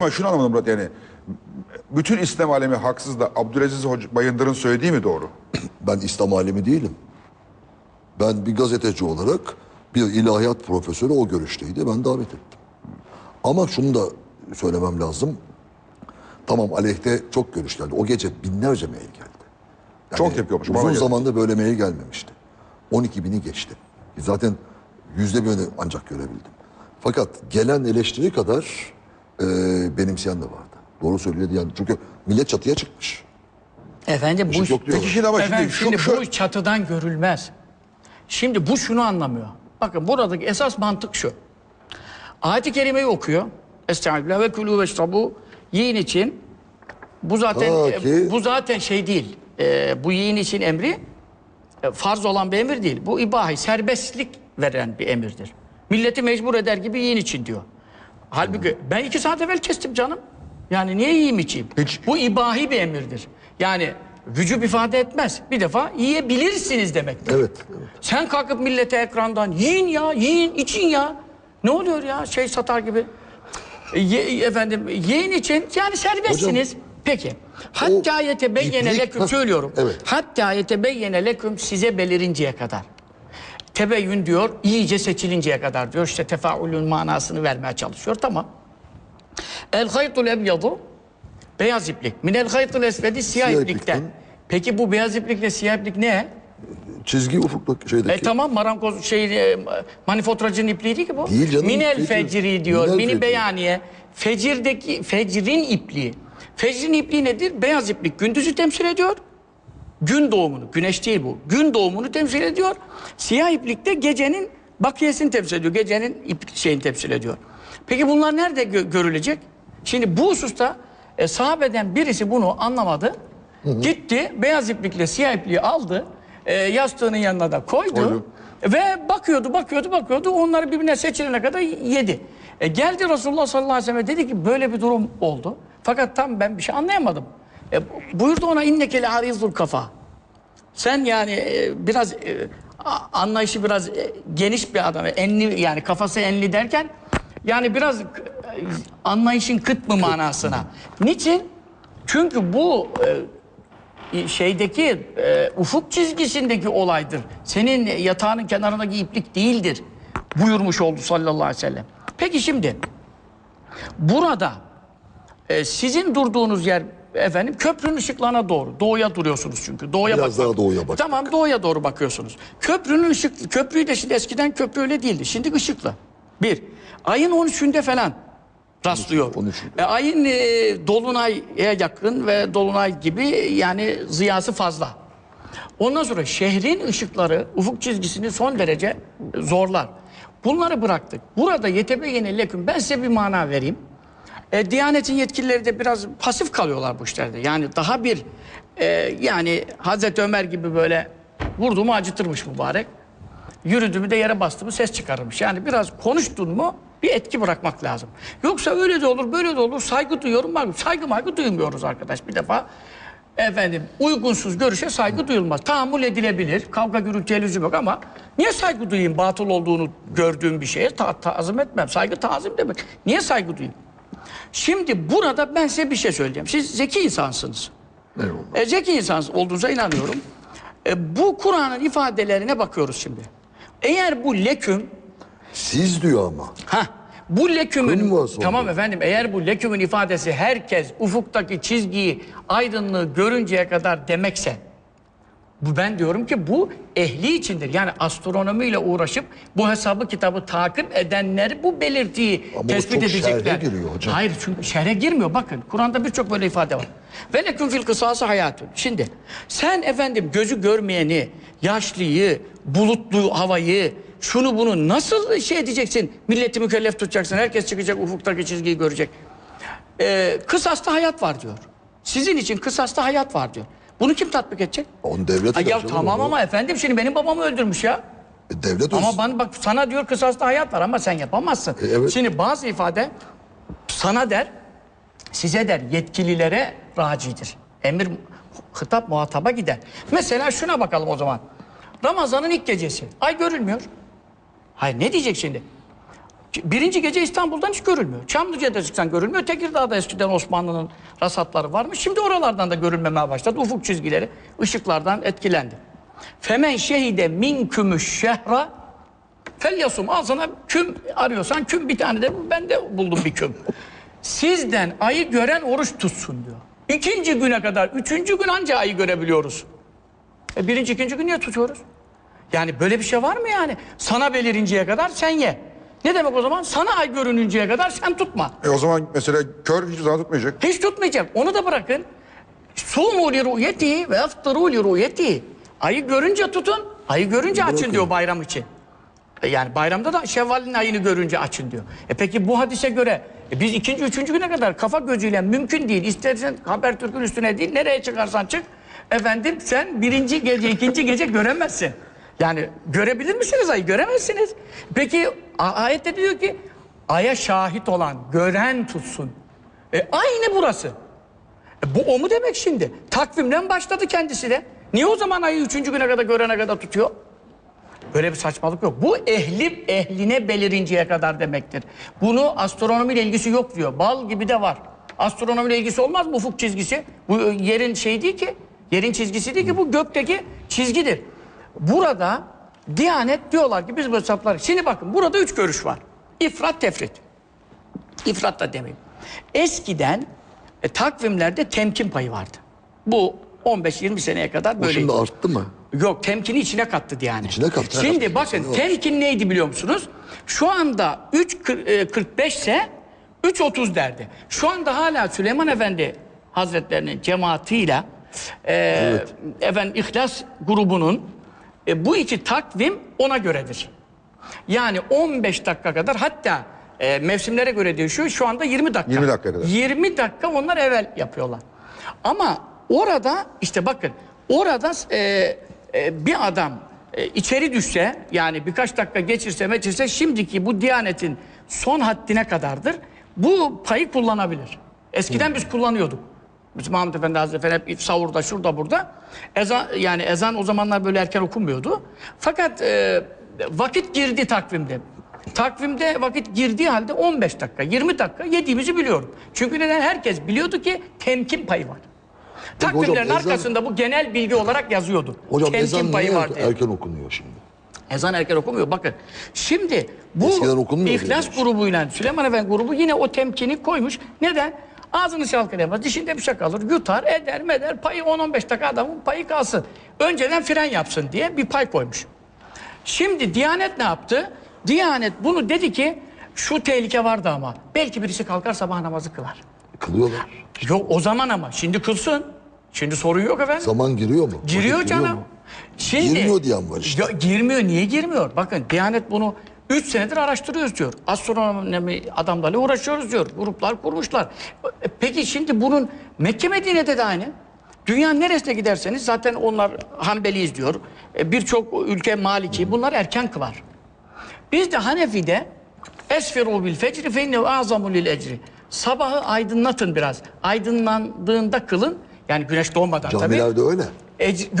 Ama şunu anlamadım Murat yani bütün İslam alemi haksız da Abdülaziz Hoca, Bayındır'ın söylediği mi doğru? Ben İslam alemi değilim. Ben bir gazeteci olarak bir ilahiyat profesörü o görüşteydi. Ben davet ettim. Ama şunu da söylemem lazım. Tamam aleyhte çok görüş geldi. O gece binlerce mail geldi. Çok tepki olmuş. Uzun geldi. zamanda böyle mail gelmemişti. 12 bini geçti. Zaten yüzde birini ancak görebildim. Fakat gelen eleştiri kadar e, benimseyen de vardı. Doğru söylüyor yani çünkü millet çatıya çıkmış. Efendim bu yok diyorlar. Peki şimdi ama Efendim şimdi, şimdi, şu, şu, bu çatıdan görülmez. Şimdi bu şunu anlamıyor. Bakın buradaki esas mantık şu. Ayet-i kerimeyi okuyor. Estağfirullah ve kulü veşrabu yiyin için bu zaten Ta ki- e, bu zaten şey değil. E, bu yiyin için emri e, farz olan bir emir değil. Bu ibahi, serbestlik veren bir emirdir. Milleti mecbur eder gibi yiyin için diyor. Halbuki ben iki saat evvel kestim canım. Yani niye yiyeyim içeyim? Hiç- Bu ibahi bir emirdir. Yani vücub ifade etmez. Bir defa yiyebilirsiniz demektir. Evet, evet. Sen kalkıp millete ekrandan yiyin ya, yiyin, için ya. Ne oluyor ya şey satar gibi. E, Ye, efendim yiyin için yani serbestsiniz. Peki. Hatta yetebeyyene leküm söylüyorum. evet. Hatta yetebeyyene leküm size belirinceye kadar. Tebeyyün diyor iyice seçilinceye kadar diyor. İşte tefaülün manasını vermeye çalışıyor. Tamam. El haytul ebyadu beyaz iplik. Minel haytul esvedi siyah, Siyah iplikten. iplikten. Peki bu beyaz iplikle siyah iplik ne? Çizgi ufukta şeydeki. E tamam marangoz şey e, manifaturacının ipliği değil ki bu. Değil canım, Minel fecir. fecri diyor. Minel Mini fecri. beyaniye. Fecirdeki fecrin ipliği. Fecrin ipliği nedir? Beyaz iplik gündüzü temsil ediyor. Gün doğumunu, güneş değil bu. Gün doğumunu temsil ediyor. Siyah iplik de gecenin bakiyesini temsil ediyor. Gecenin şeyini temsil ediyor. Peki bunlar nerede gö- görülecek? Şimdi bu hususta e, sahabeden birisi bunu anlamadı. Gitti beyaz iplikle siyah ipliği aldı. E, yastığının yanına da koydu. Koydu. Ve bakıyordu, bakıyordu, bakıyordu. Onları birbirine seçilene kadar yedi. E, geldi Resulullah sallallahu aleyhi ve sellem dedi ki böyle bir durum oldu. Fakat tam ben bir şey anlayamadım. E, buyurdu ona innekele arizul kafa. Sen yani e, biraz e, anlayışı biraz e, geniş bir adam. Enli yani kafası enli derken yani biraz e, anlayışın kıt mı manasına. Niçin? Çünkü bu e, şeydeki e, ufuk çizgisindeki olaydır. Senin yatağının kenarındaki iplik değildir. Buyurmuş oldu sallallahu aleyhi ve sellem. Peki şimdi burada e, sizin durduğunuz yer efendim köprünün ışıklarına doğru. Doğuya duruyorsunuz çünkü. Doğuya Biraz bakmak- daha doğuya bak. Tamam doğuya doğru bakıyorsunuz. Köprünün ışık köprüyü de şimdi eskiden köprü öyle değildi. Şimdi ışıklı. Bir. Ayın 13'ünde falan rastlıyor. 13'ünde. E, ayın e, dolunaya yakın ve dolunay gibi yani ziyası fazla. Ondan sonra şehrin ışıkları ufuk çizgisini son derece zorlar. Bunları bıraktık. Burada yetebeyene leküm ben size bir mana vereyim. E, Diyanetin yetkilileri de biraz pasif kalıyorlar bu işlerde. Yani daha bir e, yani Hazreti Ömer gibi böyle vurdu mu acıtırmış mübarek. Yürüdü mü de yere bastı mı ses çıkarırmış. Yani biraz konuştun mu bir etki bırakmak lazım. Yoksa öyle de olur böyle de olur saygı duyuyorum. Saygı maygı duymuyoruz arkadaş bir defa. Efendim uygunsuz görüşe saygı duyulmaz. Tahammül edilebilir. Kavga gürültüye lüzum yok ama niye saygı duyayım batıl olduğunu gördüğüm bir şeye ta tazım etmem. Saygı tazim demek. Niye saygı duyayım? Şimdi burada ben size bir şey söyleyeceğim. Siz zeki insansınız. Eyvallah. E, zeki insan olduğunuza inanıyorum. E, bu Kur'an'ın ifadelerine bakıyoruz şimdi. Eğer bu leküm Siz diyor ama. Ha, bu lekümün tamam efendim eğer bu lekümün ifadesi herkes ufuktaki çizgiyi aydınlığı görünceye kadar demekse bu ben diyorum ki bu ehli içindir. Yani astronomiyle uğraşıp bu hesabı kitabı takip edenler bu belirtiyi Ama tespit çok şerhe edecekler. giriyor hocam. Hayır çünkü şerhe girmiyor. Bakın Kur'an'da birçok böyle ifade var. Ve leküm fil kısası hayatın. Şimdi sen efendim gözü görmeyeni, yaşlıyı, bulutlu havayı, şunu bunu nasıl şey edeceksin? Milleti mükellef tutacaksın. Herkes çıkacak ufuktaki çizgiyi görecek. Ee, kısasta hayat var diyor. Sizin için kısasta hayat var diyor. Bunu kim tatbik edecek? Onu devlet Ay ya canım, tamam onu. ama efendim şimdi benim babamı öldürmüş ya. E, devlet Ama olsun. ben bak sana diyor kısasta hayat var ama sen yapamazsın. E, evet. Şimdi bazı ifade sana der, size der yetkililere racidir. Emir hitap muhataba gider. Mesela şuna bakalım o zaman. Ramazan'ın ilk gecesi. Ay görülmüyor. Hayır ne diyecek şimdi? Birinci gece İstanbul'dan hiç görülmüyor. Çamlıca'da çıksan görülmüyor. Tekirdağ'da eskiden Osmanlı'nın rasatları varmış. Şimdi oralardan da görülmemeye başladı. Ufuk çizgileri ışıklardan etkilendi. Femen şehide min kümüş şehra Felyasum al sana küm arıyorsan küm bir tane de ben de buldum bir küm. Sizden ayı gören oruç tutsun diyor. İkinci güne kadar, üçüncü gün anca ayı görebiliyoruz. E birinci, ikinci gün niye tutuyoruz? Yani böyle bir şey var mı yani? Sana belirinceye kadar sen ye. Ne demek o zaman? Sana ay görününceye kadar sen tutma. E o zaman mesela kör hiçbir zaman tutmayacak. Hiç tutmayacak. Onu da bırakın. Sumu li ru'yeti ve aftaru li ru'yeti. Ayı görünce tutun, ayı görünce açın diyor bayram için. E Yani bayramda da Şevval'in ayını görünce açın diyor. E peki bu hadise göre e biz ikinci, üçüncü güne kadar kafa gözüyle mümkün değil. İstersen Habertürk'ün üstüne değil, nereye çıkarsan çık. Efendim sen birinci gece, ikinci gece göremezsin. Yani görebilir misiniz ayı? Göremezsiniz. Peki ayette diyor ki aya şahit olan, gören tutsun. E aynı burası. E bu o mu demek şimdi? Takvimden başladı kendisi de. Niye o zaman ayı üçüncü güne kadar görene kadar tutuyor? Böyle bir saçmalık yok. Bu ehli ehline belirinceye kadar demektir. Bunu astronomiyle ilgisi yok diyor. Bal gibi de var. Astronomiyle ilgisi olmaz mı ufuk çizgisi? Bu e, yerin şey değil ki. Yerin çizgisi değil ki bu gökteki çizgidir. Burada Diyanet diyorlar ki biz bu hesapları... Şimdi bakın burada üç görüş var. İfrat tefrit. İfrat da demeyeyim. Eskiden e, takvimlerde temkin payı vardı. Bu 15-20 seneye kadar O böyleydi. şimdi arttı mı? Yok temkini içine kattı yani. İçine kattı, Şimdi evet. bakın Evet. temkin neydi biliyor musunuz? Şu anda 3.45 ise 3.30 derdi. Şu anda hala Süleyman Efendi Hazretlerinin cemaatiyle e, efendim İhlas grubunun e, bu iki takvim ona göredir. Yani 15 dakika kadar hatta e, mevsimlere göre değişiyor. Şu anda 20 dakika. 20 dakika kadar. 20 dakika onlar evvel yapıyorlar. Ama orada işte bakın orada e, e, bir adam e, içeri düşse yani birkaç dakika geçirse geçirse şimdiki bu diyanetin son haddine kadardır. Bu payı kullanabilir. Eskiden biz kullanıyorduk. Biz Mahmut Efendi Hazretleri hep savurda şurada burada. Ezan yani ezan o zamanlar böyle erken okunmuyordu. Fakat e, vakit girdi takvimde. Takvimde vakit girdiği halde 15 dakika, 20 dakika yediğimizi biliyorum. Çünkü neden? Herkes biliyordu ki temkin payı var. Takvimlerin hocam, ezan- arkasında bu genel bilgi olarak yazıyordu. Hocam temkin ezan payı niye var erken, diye. erken okunuyor şimdi? Ezan erken okumuyor. Bakın şimdi bu Eskiden okunmuyor İhlas grubuyla Süleyman Efendi grubu yine o temkini koymuş. Neden? Ağzını çalkalayamaz, dişinde bir şey kalır, yutar, eder, meder, payı 10-15 dakika adamın payı kalsın. Önceden fren yapsın diye bir pay koymuş. Şimdi Diyanet ne yaptı? Diyanet bunu dedi ki şu tehlike vardı ama belki birisi kalkar sabah namazı kılar. Kılıyorlar. Yok o zaman ama şimdi kılsın. Şimdi sorun yok efendim. Zaman giriyor mu? Giriyor Vakit canım. mu? Şimdi, Girmiyor diyen var işte. Ya, girmiyor. Niye girmiyor? Bakın Diyanet bunu 3 senedir araştırıyoruz diyor. Astronomi adamlarla uğraşıyoruz diyor. Gruplar kurmuşlar. E, Peki şimdi bunun Mekke Medine'de de aynı. Dünyanın neresine giderseniz zaten onlar Hanbeliyiz diyor. E, Birçok ülke Maliki. Bunlar erken kılar. Biz de Hanefi'de esfiru bil fecri fe innehu azamu lil ecri. Sabahı aydınlatın biraz. Aydınlandığında kılın. Yani güneş doğmadan tabii. Camilerde öyle. Ec- yok